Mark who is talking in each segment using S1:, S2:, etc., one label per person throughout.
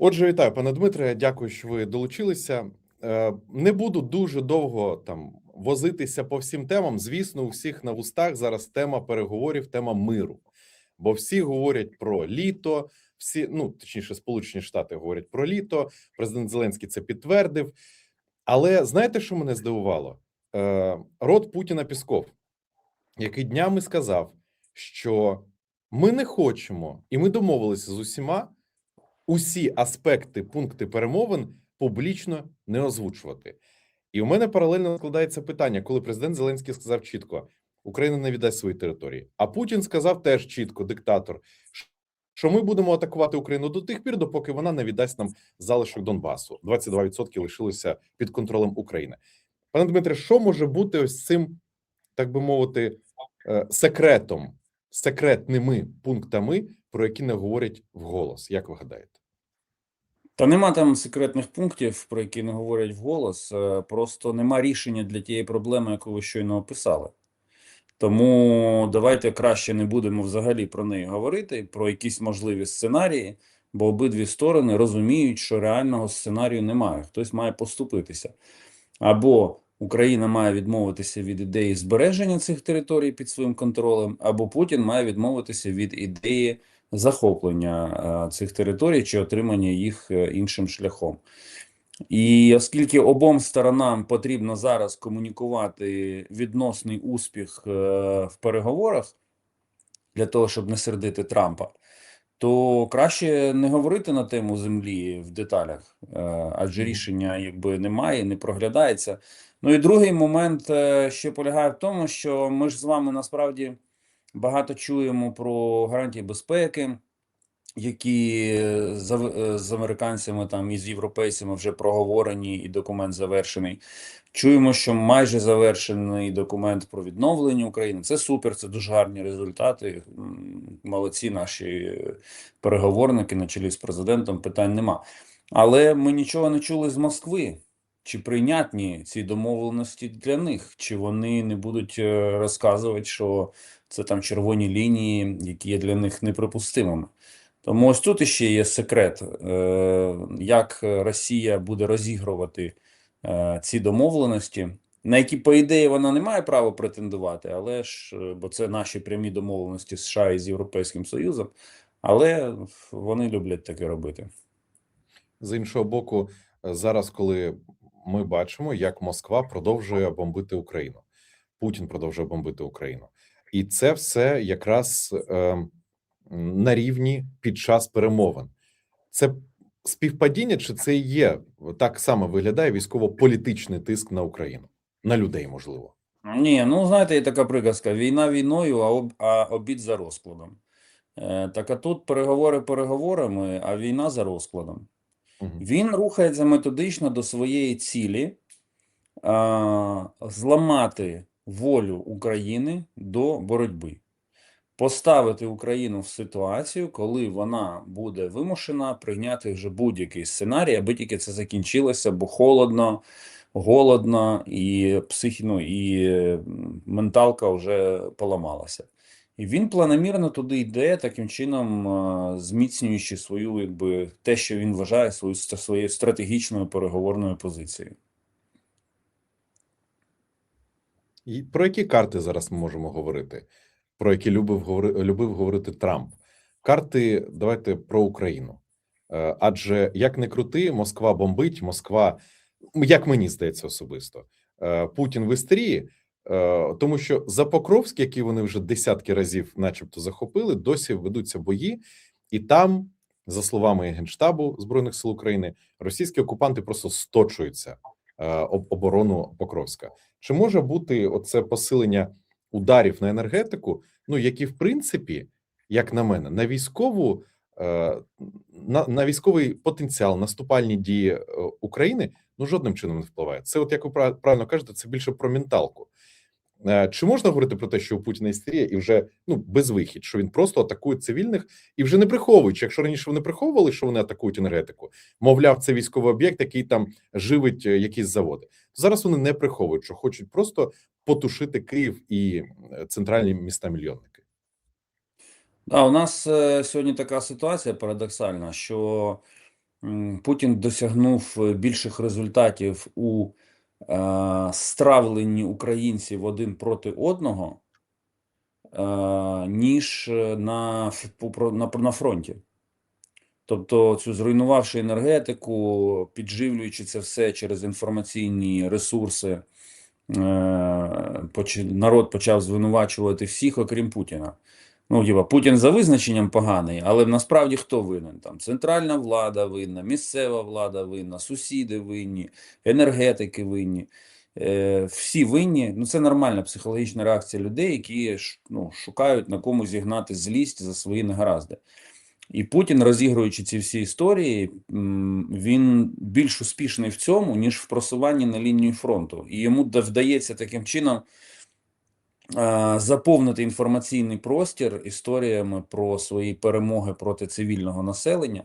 S1: Отже, вітаю, пане Дмитре. Дякую, що ви долучилися. Е, Не буду дуже довго там возитися по всім темам. Звісно, у всіх на вустах зараз тема переговорів, тема миру. Бо всі говорять про літо, всі, ну точніше, Сполучені Штати говорять про літо. Президент Зеленський це підтвердив. Але знаєте, що мене здивувало? Е, Рот Путіна Пісков, який днями сказав, що ми не хочемо, і ми домовилися з усіма усі аспекти, пункти перемовин публічно не озвучувати. І у мене паралельно складається питання, коли президент Зеленський сказав чітко: Україна не віддасть свої території. А Путін сказав теж чітко, диктатор, що ми будемо атакувати Україну до тих пір, допоки вона не віддасть нам залишок Донбасу. 22% лишилося під контролем України. Пане Дмитре, що може бути ось цим, так би мовити, е, секретом, секретними пунктами, про які не говорять вголос? Як ви гадаєте?
S2: Та нема там секретних пунктів, про які не говорять вголос. е, Просто нема рішення для тієї проблеми, яку ви щойно описали. Тому давайте краще не будемо взагалі про неї говорити, про якісь можливі сценарії, бо обидві сторони розуміють, що реального сценарію немає. Хтось має поступитися. Або Україна має відмовитися від ідеї збереження цих територій під своїм контролем, або Путін має відмовитися від ідеї захоплення е, цих територій чи отримання їх е, іншим шляхом. І оскільки обом сторонам потрібно зараз комунікувати відносний успіх е, в переговорах для того, щоб не сердити Трампа, то краще не говорити на тему землі в деталях, адже рішення якби немає, не проглядається. Ну і другий момент ще полягає в тому, що ми ж з вами насправді багато чуємо про гарантії безпеки, які е, е, з американцями там і з європейцями вже проговорені, і документ завершений. Чуємо, що майже завершений документ про відновлення України. Це супер, це дуже гарні результати. Молодці наші переговорники на чолі з президентом. Питань нема. Але ми нічого не чули з Москви. Чи прийнятні ці домовленості для них? Чи вони не будуть е, розказувати, що це там червоні лінії, які є для них неприпустимими? Тому ось тут іще є секрет, е, як Росія буде розігрувати е, ці домовленості, на які, по ідеї, вона не має права претендувати, але ж, бо це наші прямі домовленості США і з Європейським Союзом, але вони люблять таке робити.
S1: З іншого боку, зараз, коли ми бачимо, як Москва продовжує бомбити Україну, Путін продовжує бомбити Україну, і це все якраз е, на рівні під час перемовин. Це співпадіння, чи це є так само виглядає військово-політичний тиск на Україну, на людей, можливо.
S2: Ні, ну знаєте, є така приказка: війна війною, а, об, а обід за розкладом. Е, так а тут переговори переговорами, а війна за розкладом. Він рухається методично до своєї цілі а, зламати волю України до боротьби, поставити Україну в ситуацію, коли вона буде вимушена прийняти вже будь-який сценарій, аби тільки це закінчилося, бо холодно, голодно, і психі, ну, і менталка вже поламалася. І він планомірно туди йде, таким чином зміцнюючи свою, якби те, що він вважає свою своєю стратегічною переговорною позицією.
S1: І про які карти зараз ми можемо говорити? Про які любив говори, любив говорити Трамп? Карти давайте про Україну. Е, Адже як не крути, Москва бомбить, Москва, як мені здається особисто, е, Путін в істерії, тому що за Покровськ, який вони вже десятки разів, начебто, захопили, досі ведуться бої, і там, за словами Генштабу Збройних сил України, російські окупанти просто сточуються е, об- оборону Покровська. Чи може бути оце посилення ударів на енергетику? Ну які в принципі, як на мене, на військову е, на, на військовий потенціал, наступальні дії е, України ну жодним чином не впливає. Це, от як ви прав- правильно кажете, це більше про менталку. Е, Чи можна говорити про те, що у Путіна істерія і вже ну безвихідь, що він просто атакує цивільних і вже не приховуючи, якщо раніше вони приховували, що вони атакують енергетику, мовляв, це військовий об'єкт, який там живить е, якісь заводи. Зараз вони не приховують, що хочуть просто потушити Київ і е, центральні міста мільйонники.
S2: Да, у нас сьогодні така ситуація парадоксальна, що Путін досягнув більших результатів у е, стравленні українців один проти одного, е, ніж е, на, на, на фронті. Тобто, цю зруйнувавши енергетику, підживлюючи це все через інформаційні ресурси, народ почав звинувачувати всіх, окрім Путіна. Ну, типа, Путін за визначенням поганий, але насправді хто винен? Там центральна влада винна, місцева влада винна, сусіди винні, енергетики винні. Е, всі винні. Ну, це нормальна психологічна реакція людей, які ну, шукають на кому зігнати злість за свої негаразди. І Путін, розігруючи ці всі історії, він більш успішний в цьому, ніж в просуванні на лінію фронту. І йому вдається таким чином заповнити інформаційний простір історіями про свої перемоги проти цивільного населення,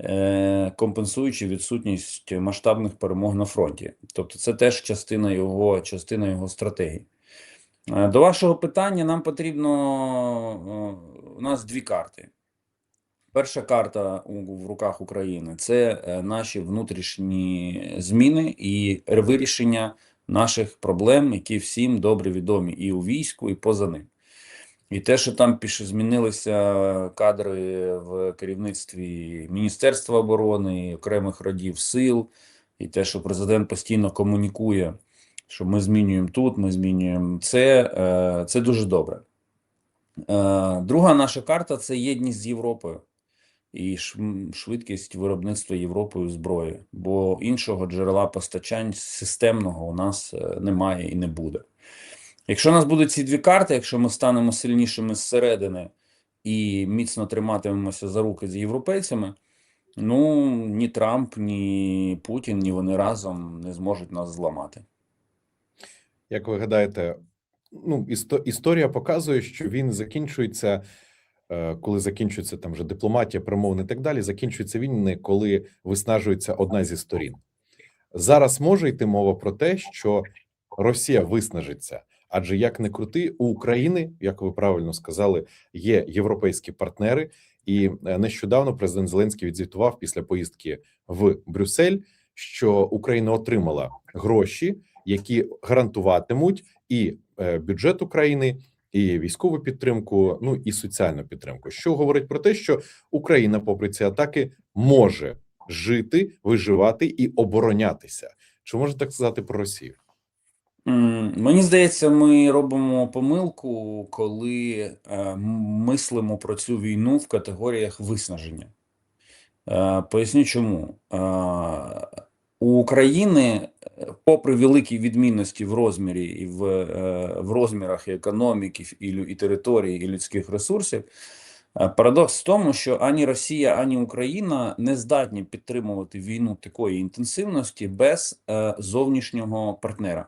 S2: е, компенсуючи відсутність масштабних перемог на фронті. Тобто, це теж частина його, частина його стратегії. Е, До вашого питання, нам потрібно е, у нас дві карти. Перша карта в руках України це наші внутрішні зміни і вирішення наших проблем, які всім добре відомі і у війську, і поза ним. І те, що там піше змінилися кадри в керівництві Міністерства оборони, окремих родів сил, і те, що президент постійно комунікує, що ми змінюємо тут, ми змінюємо це, е, це дуже добре. Е, Друга наша карта це єдність з Європою і швидкість виробництва Європою зброї, бо іншого джерела постачань системного у нас е, немає і не буде. Якщо у нас будуть ці дві карти, якщо ми станемо сильнішими зсередини і міцно триматимемося за руки з європейцями, ну ні Трамп, ні Путін, ні вони разом не зможуть нас зламати.
S1: Як ви гадаєте, ну істо- історія показує, що він закінчується, коли закінчується там вже дипломатія, перемовини і так далі. Закінчується він не коли виснажується одна зі сторін. Зараз може йти мова про те, що Росія виснажиться, адже як не крути, у України, як ви правильно сказали, є європейські партнери, і е, нещодавно президент Зеленський відзвітував після поїздки в Брюссель, що Україна отримала гроші, які гарантуватимуть і е, бюджет України, і військову підтримку, ну і соціальну підтримку, що говорить про те, що Україна, попри ці атаки, може жити, виживати і оборонятися. Чи можна так сказати про Росію?
S2: Мені здається, ми робимо помилку, коли е, мислимо про цю війну в категоріях виснаження. Е, Поясню чому. У України, е, попри великі відмінності в розмірі і в, е, в розмірах і економіки, і, і території, і людських ресурсів, е, парадокс в тому, що ані Росія, ані Україна не здатні підтримувати війну такої інтенсивності без зовнішнього партнера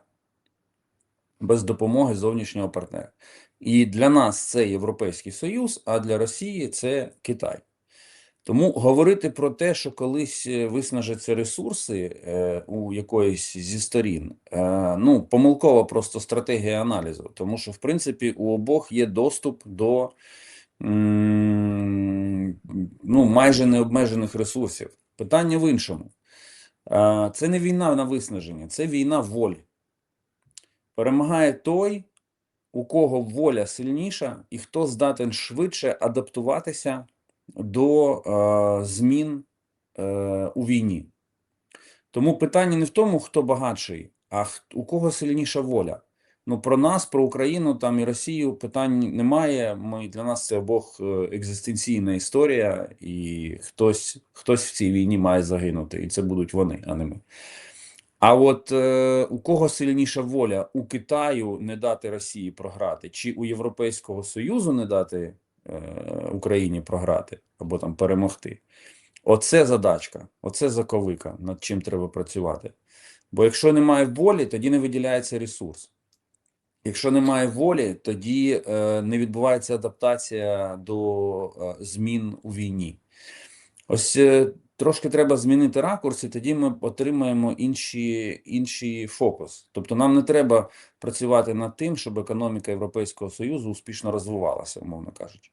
S2: без допомоги зовнішнього партнера. І для нас це Європейський Союз, а для Росії це Китай. Тому говорити про те, що колись е, виснажаться ресурси е, у якоїсь зі сторін, е, ну помилкова просто стратегія аналізу, тому що в принципі у обох є доступ до ну, майже необмежених ресурсів. Питання в іншому. Е, Це не війна на виснаження, це війна волі. Перемагає той, у кого воля сильніша, і хто здатен швидше адаптуватися до е, змін е, у війні. Тому питання не в тому, хто багатший, а у кого сильніша воля. Ну, про нас, про Україну там і Росію питань немає. Ми для нас це обох е, екзистенційна історія, і хтось, хтось в цій війні має загинути, і це будуть вони, а не ми. А от е, у кого сильніша воля у Китаю не дати Росії програти, чи у Європейського Союзу не дати Україні програти або там перемогти? Оце задачка, оце заковика, над чим треба працювати. Бо якщо немає волі, тоді не виділяється ресурс. Якщо немає волі, тоді е, не відбувається адаптація до е, змін у війні. Ось е, трошки треба змінити ракурс, і тоді ми отримаємо інші, інший фокус. Тобто нам не треба працювати над тим, щоб економіка Європейського Союзу успішно розвивалася, умовно кажучи.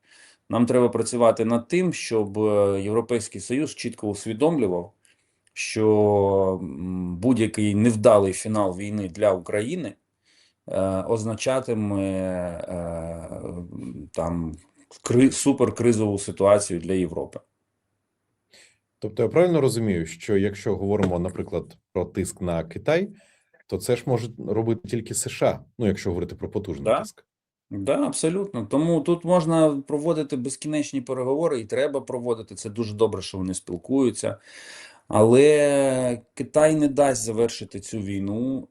S2: Нам треба працювати над тим, щоб е, Європейський Союз чітко усвідомлював, що будь-який невдалий фінал війни для України е, означатиме е, там кри, суперкризову ситуацію для Європи.
S1: Тобто я правильно розумію, що якщо говоримо, наприклад, про тиск на Китай, то це ж може робити тільки США, ну якщо говорити про потужний
S2: Да.
S1: тиск.
S2: Да, абсолютно. Тому тут можна проводити безкінечні переговори, і треба проводити. Це дуже добре, що вони спілкуються. Але Китай не дасть завершити цю війну,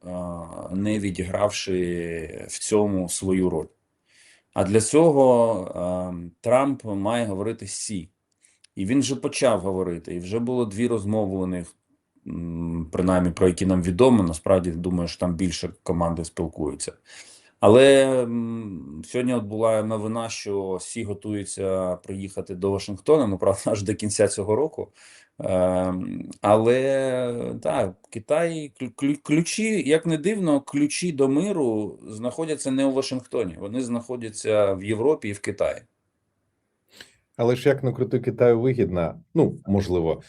S2: не відігравши в цьому свою роль. А для цього а, Трамп має говорити «сі». І він вже почав говорити, і вже було дві розмови у них, принаймні про які нам відомо. Насправді думаю, що там більше команди спілкуються. Але сьогодні от була новина, що Сі готується приїхати до Вашингтона, ну правда, аж до кінця цього року. Ем, але так, Китай клю- клю- ключі, як не дивно, ключі до миру знаходяться не у Вашингтоні, вони знаходяться в Європі і в Китаї.
S1: Але ж як не крути Китаю вигідна, ну можливо,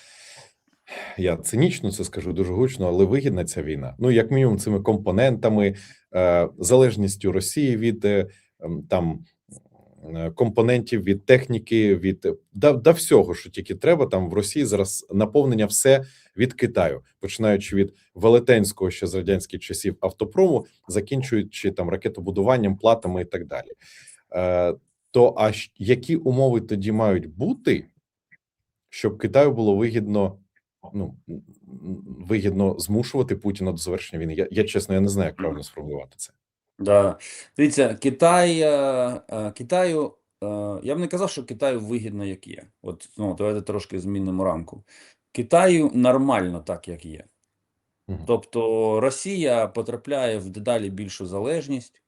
S1: я цинічно це скажу дуже гучно, але вигідна ця війна. Ну, як мінімум, цими компонентами, е, залежністю Росії від е, там е, компонентів, від техніки, від да, да всього, що тільки треба. Там в Росії зараз наповнення все від Китаю, починаючи від велетенського ще з радянських часів автопрому, закінчуючи там ракетобудуванням, платами і так далі. То а які умови тоді мають бути, щоб Китаю було вигідно, ну вигідно змушувати Путіна до завершення війни? Я, я чесно, я не знаю, як правильно сформулювати це.
S2: Да. Дивіться, Китай, е, е, Китаю, е, я б не казав, що Китаю вигідно, як є. От, ну, давайте трошки змінимо рамку. Китаю нормально так, як є. Тобто Росія потрапляє в дедалі більшу залежність.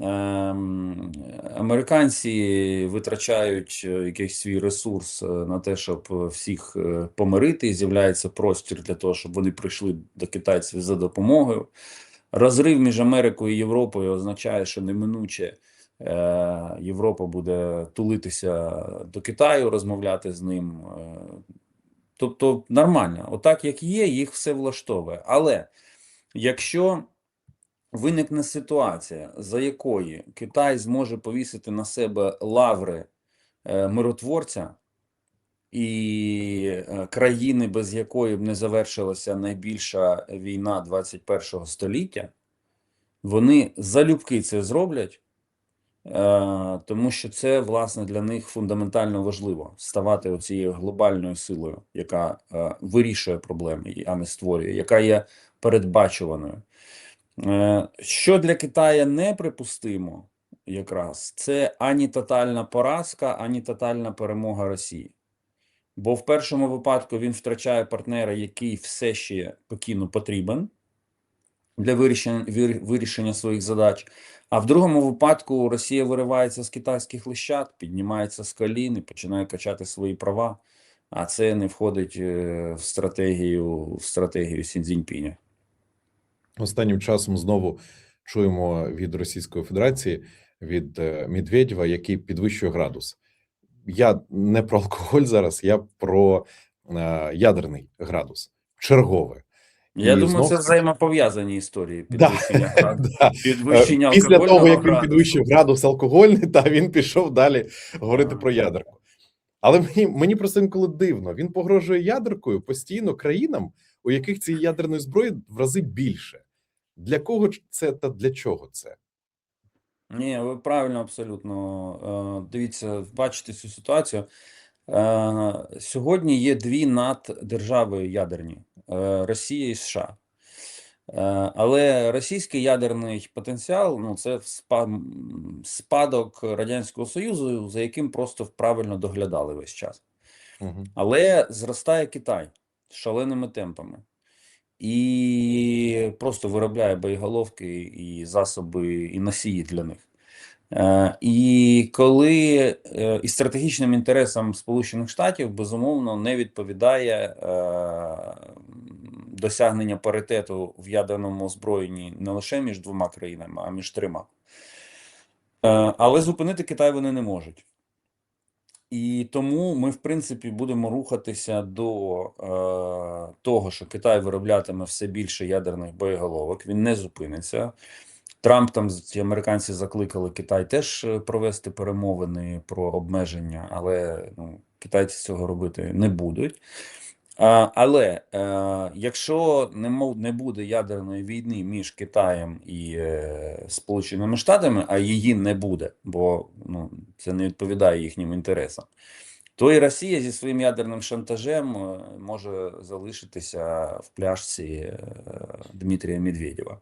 S2: Ем, Американці витрачають е, якийсь свій ресурс е, на те, щоб е, всіх помирити, з'являється простір для того, щоб вони прийшли до китайців за допомогою. Розрив між Америкою і Європою означає, що неминуче Європа буде тулитися до Китаю, розмовляти з ним. Тобто нормально, отак як є, їх все влаштовує. Але якщо виникне ситуація, за якої Китай зможе повісити на себе лаври е, миротворця, і е, країни, без якої б не завершилася найбільша війна 21 століття, вони залюбки це зроблять, е, тому що це, власне, для них фундаментально важливо ставати оцією глобальною силою, яка вирішує проблеми, а не створює, яка є передбачуваною. Е, Що для Китая неприпустимо, якраз це ані тотальна поразка, ані тотальна перемога Росії. Бо в першому випадку він втрачає партнера, який все ще Пекіну потрібен для вирішення, вир- вирішення своїх задач. А в другому випадку Росія виривається з китайських лищат, піднімається з колін і починає качати свої права. А це не входить е, в стратегію, в стратегію Сіньцзіньпіня.
S1: Останнім часом знову чуємо від Російської Федерації від е, Медведєва, який підвищує градус. Я не про алкоголь зараз, я про е, ядерний градус. Чергове.
S2: Я
S1: І
S2: думаю,
S1: знов
S2: це взаємопов'язані історії
S1: Да.
S2: підвищення градусу.
S1: Да.
S2: Підвищення
S1: Е, Після того, як він підвищив градус алкогольний, та він пішов далі говорити про ядерку. Але мені, мені просто інколи дивно. Він погрожує ядеркою постійно країнам, у яких цієї ядерної зброї в рази більше. Для кого це та для чого це?
S2: Ні, ви правильно абсолютно. Е, Дивіться, бачите цю ситуацію. Е, Сьогодні є дві наддержави ядерні е, Росія і США. Але російський ядерний потенціал ну, це спадок Радянського Союзу, за яким просто правильно доглядали весь час.
S1: Угу.
S2: Але зростає Китай шаленими темпами і просто виробляє боєголовки і засоби, і носії для них. Е, І коли е, і стратегічним інтересам Сполучених Штатів безумовно не відповідає е, досягнення паритету в ядерному озброєнні не лише між двома країнами, а між трьома. Але зупинити Китай вони не можуть. І тому ми, в принципі, будемо рухатися до е, того, що Китай вироблятиме все більше ядерних боєголовок. Він не зупиниться. Трамп там ці американці закликали Китай теж е, провести перемовини про обмеження, але ну, китайці цього робити не будуть. Але е, якщо не буде ядерної війни між Китаєм і е, Сполученими Штатами, а її не буде, бо ну, це не відповідає їхнім інтересам, то і Росія зі своїм ядерним шантажем е, може залишитися в пляшці Дмитрія Медведєва.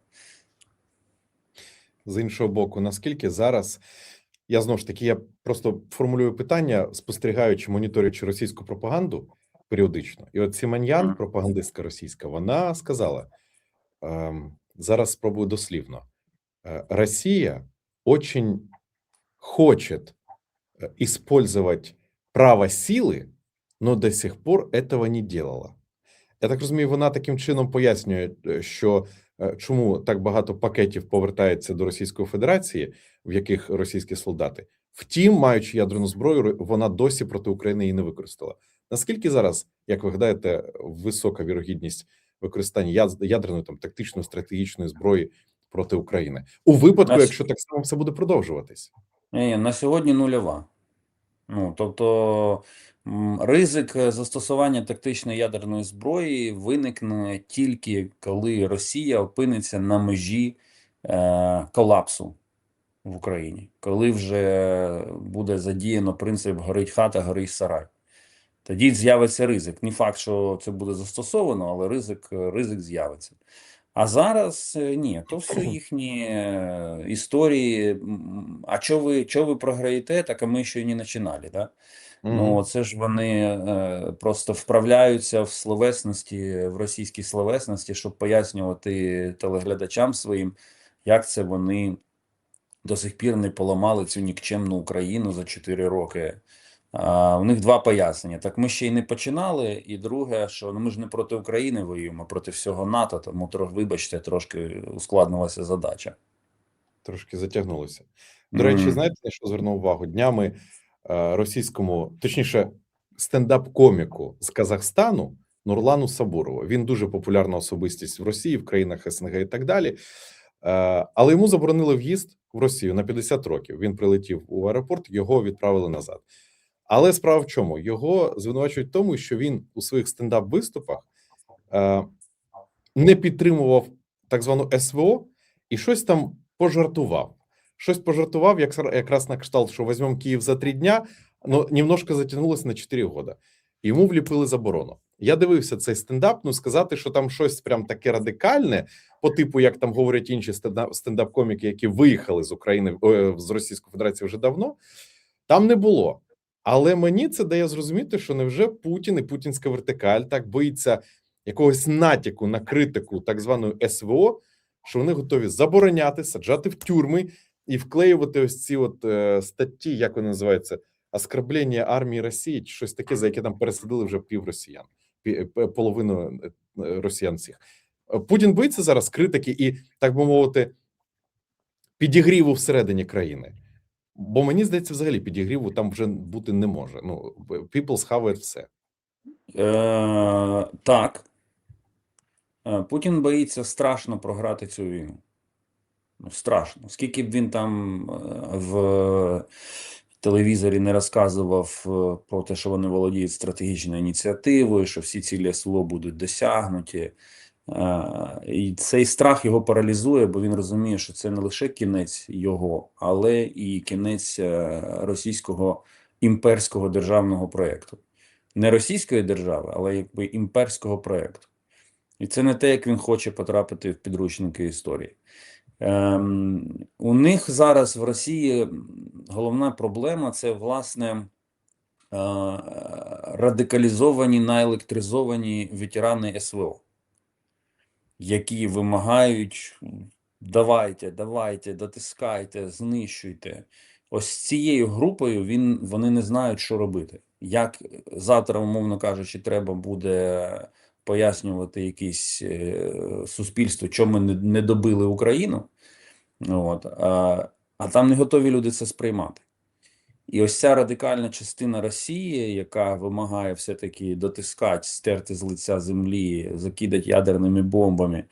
S1: З іншого боку, наскільки зараз я знову ж таки я просто формулюю питання, спостерігаючи, моніторюючи російську пропаганду періодично, і от Сіманьян,
S2: Мгм.
S1: пропагандистка російська, вона сказала ем, зараз. Спробую дослівно: Е, Росія очень хочет э, использовать право силы, но до сих пор этого не делала. Я так розумію, вона таким чином пояснює, е, що е, чому так багато пакетів повертається до Російської Федерації, в яких російські солдати. Втім, маючи ядерну зброю, ро- вона досі проти України її не використала. Наскільки зараз, як ви гадаєте, висока вірогідність використання ядерної там тактичної стратегічної зброї проти України у випадку,
S2: Нас-
S1: якщо так само все буде продовжуватись?
S2: Ні, на сьогодні нульова. Ну, тобто ризик е, застосування тактичної ядерної зброї виникне тільки коли Росія опиниться на межі е, колапсу в Україні, коли вже буде задіяно принцип горить хата, горить сарай. Тоді з'явиться ризик. Не факт, що це буде застосовано, але ризик, ризик з'явиться. А зараз е, ні, то все їхні е, історії. А що ви, що ви програєте, так а ми ще й не починали, да? Ну, це ж вони е, просто вправляються в словесності, в російській словесності, щоб пояснювати телеглядачам своїм, як це вони до сих пір не поламали цю нікчемну Україну за 4 роки. У них два пояснення. Так ми ще й не починали. І друге, що ну, ми ж не проти України воюємо, а проти всього НАТО, тому вибачте, трошки ускладнилася задача.
S1: трошки затягнулося. До речі,
S2: Мгм.
S1: знаєте, на що звернув увагу? Днями е, російському, точніше, стендап-коміку з Казахстану Нурлану Сабурову. Він дуже популярна особистість в Росії, в країнах СНГ і так далі. Е, але йому заборонили в'їзд в Росію на 50 років. Він прилетів у аеропорт, його відправили назад. Але справа в чому? Його звинувачують в тому, що він у своїх стендап-виступах е, не підтримував так звану СВО і щось там пожартував. Щось пожартував, як якраз на кшталт, що візьмемо Київ за три дня, но немножко затягнулося на 4 года. Йому вліпили заборону. Я дивився цей стендап. Ну сказати, що там щось прям таке радикальне, по типу, як там говорять інші стендап- стендап-коміки, які виїхали з України е, з Російської Федерації вже давно, там не було. Але мені це дає зрозуміти, що невже Путін і путінська вертикаль так боїться якогось натяку на критику так званої СВО, що вони готові забороняти, саджати в тюрми і вклеювати ось ці от е, статті, як вони називаються, оскорблення армії Росії, чи щось таке, за яке там пересадили вже пів росіян, п- половину е, е, росіян всіх. Е, Путін боїться зараз критики і, так би мовити, підігріву всередині країни. Бо мені здається, взагалі підігріву там вже бути не може. Ну, people схавають все.
S2: Е, так. Е, Путін боїться страшно програти цю війну. Ну, страшно. Скільки б він там е, в телевізорі не розказував е, про те, що вони володіють стратегічною ініціативою, що всі цілі СВО будуть досягнуті. І цей страх його паралізує, бо він розуміє, що це не лише кінець його, але і кінець е, російського імперського державного проєкту. Не російської держави, але якби імперського проєкту. І це не те, як він хоче потрапити в підручники історії. Ем, у них зараз в Росії головна проблема це, власне, е, радикалізовані, наелектризовані ветерани СВО, які вимагають давайте, давайте, дотискайте, знищуйте. Ось цією групою він, вони не знають, що робити. Як завтра, умовно кажучи, треба буде пояснювати якісь е, суспільству, чому ми не добили Україну, от, а, а там не готові люди це сприймати. І ось ця радикальна частина Росії, яка вимагає все-таки дотискати, стерти з лиця землі, закидати ядерними бомбами,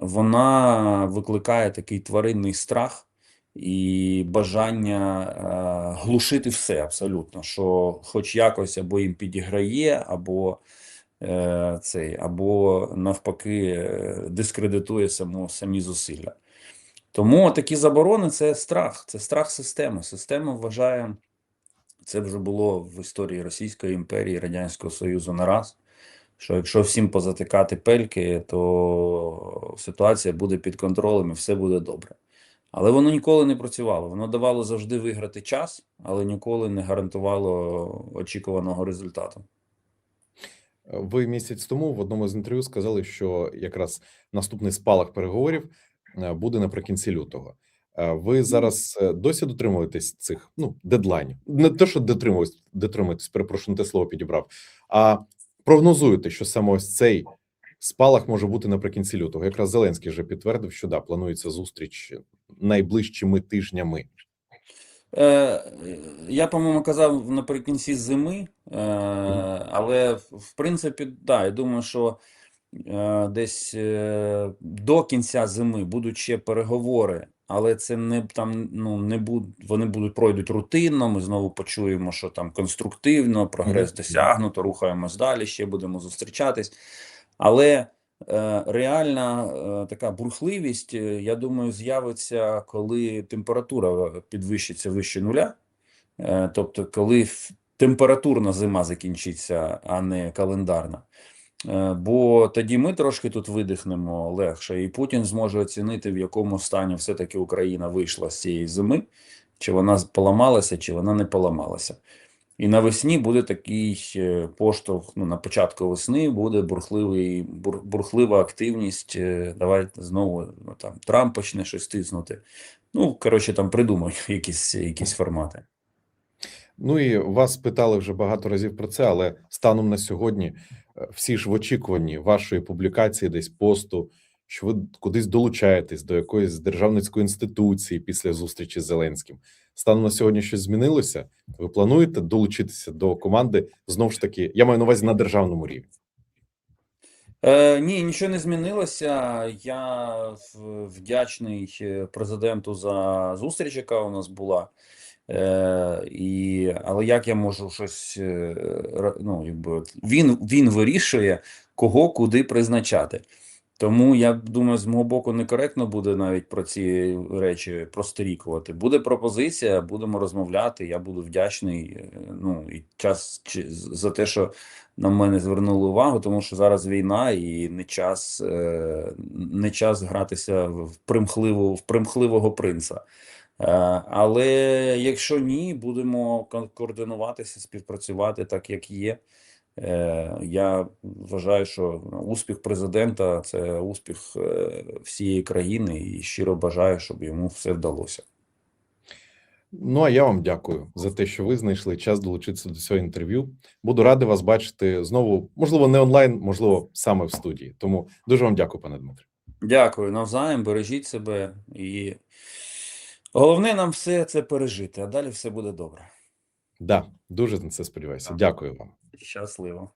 S2: вона викликає такий тваринний страх і бажання е, глушити все абсолютно, що хоч якось або їм підіграє, або е, цей, або навпаки е, дискредитує само, самі зусилля. Тому такі заборони це страх, це страх системи. Система вважає, це вже було в історії Російської імперії, Радянського Союзу не раз, що якщо всім позатикати пельки, то ситуація буде під контролем і все буде добре. Але воно ніколи не працювало. Воно давало завжди виграти час, але ніколи не гарантувало очікуваного результату.
S1: Ви місяць тому в одному з інтерв'ю сказали, що якраз наступний спалах переговорів буде наприкінці лютого. Е, Ви зараз е, досі дотримуєтесь цих ну дедлайнів? Не те, що дотримуєтесь, дотримуєтесь, перепрошую, не те слово підібрав, а прогнозуєте, що саме ось цей спалах може бути наприкінці лютого. Якраз Зеленський вже підтвердив, що да, планується зустріч найближчими тижнями.
S2: Е, я, по-моєму, казав наприкінці зими, е, але в принципі, да, я думаю, що е, десь е, до кінця зими будуть ще переговори, але це не там ну не будуть, вони будуть пройдуть рутинно. Ми знову почуємо, що там конструктивно, прогрес досягнуто, рухаємось далі, ще будемо зустрічатись. Але е, реальна е, така бурхливість, е, я думаю, з'явиться, коли температура підвищиться вище нуля. Е, тобто, коли температурна зима закінчиться, а не календарна. Е, Бо тоді ми трошки тут видихнемо легше, і Путін зможе оцінити, в якому стані все-таки Україна вийшла з цієї зими, чи вона поламалася, чи вона не поламалася. І навесні буде такий е, поштовх. Ну, на початку весни буде бурхливий, бур, бурхлива активність. е, Давайте знову ну, там Трамп почне щось тиснути. Ну, коротше, там придумають якісь, якісь формати.
S1: Ну і вас питали вже багато разів про це, але станом на сьогодні всі ж в очікуванні вашої публікації, десь посту, що ви кудись долучаєтесь до якоїсь державницької інституції після зустрічі з Зеленським. Станом на сьогодні щось змінилося? Ви плануєте долучитися до команди знову ж таки? Я маю на увазі на державному рівні.
S2: Е, ні, нічого не змінилося. Я вдячний е, президенту за зустріч, яка у нас була. Е, і, але як я можу щось, е, ну, якби, він, він вирішує, кого куди призначати. Тому я думаю, з мого боку некоректно буде навіть про ці речі просторікувати. Буде пропозиція, будемо розмовляти. Я буду вдячний. е, Ну і час за те, що на мене звернули увагу, тому що зараз війна і не час, е, не час гратися в примхливу, в примхливого принца. Е, Але якщо ні, будемо ко- координуватися, співпрацювати так, як є. Е, Я вважаю, що успіх президента це успіх е, всієї країни, і щиро бажаю, щоб йому все вдалося.
S1: Ну а я вам дякую за те, що ви знайшли час долучитися до цього інтерв'ю. Буду радий вас бачити знову, можливо, не онлайн, можливо, саме в студії. Тому дуже вам дякую, пане Дмитре.
S2: Дякую навзаєм, бережіть себе і головне нам все це пережити, а далі все буде добре.
S1: Да, дуже на це сподіваюся.
S2: Так.
S1: Дякую вам.
S2: Щасливо.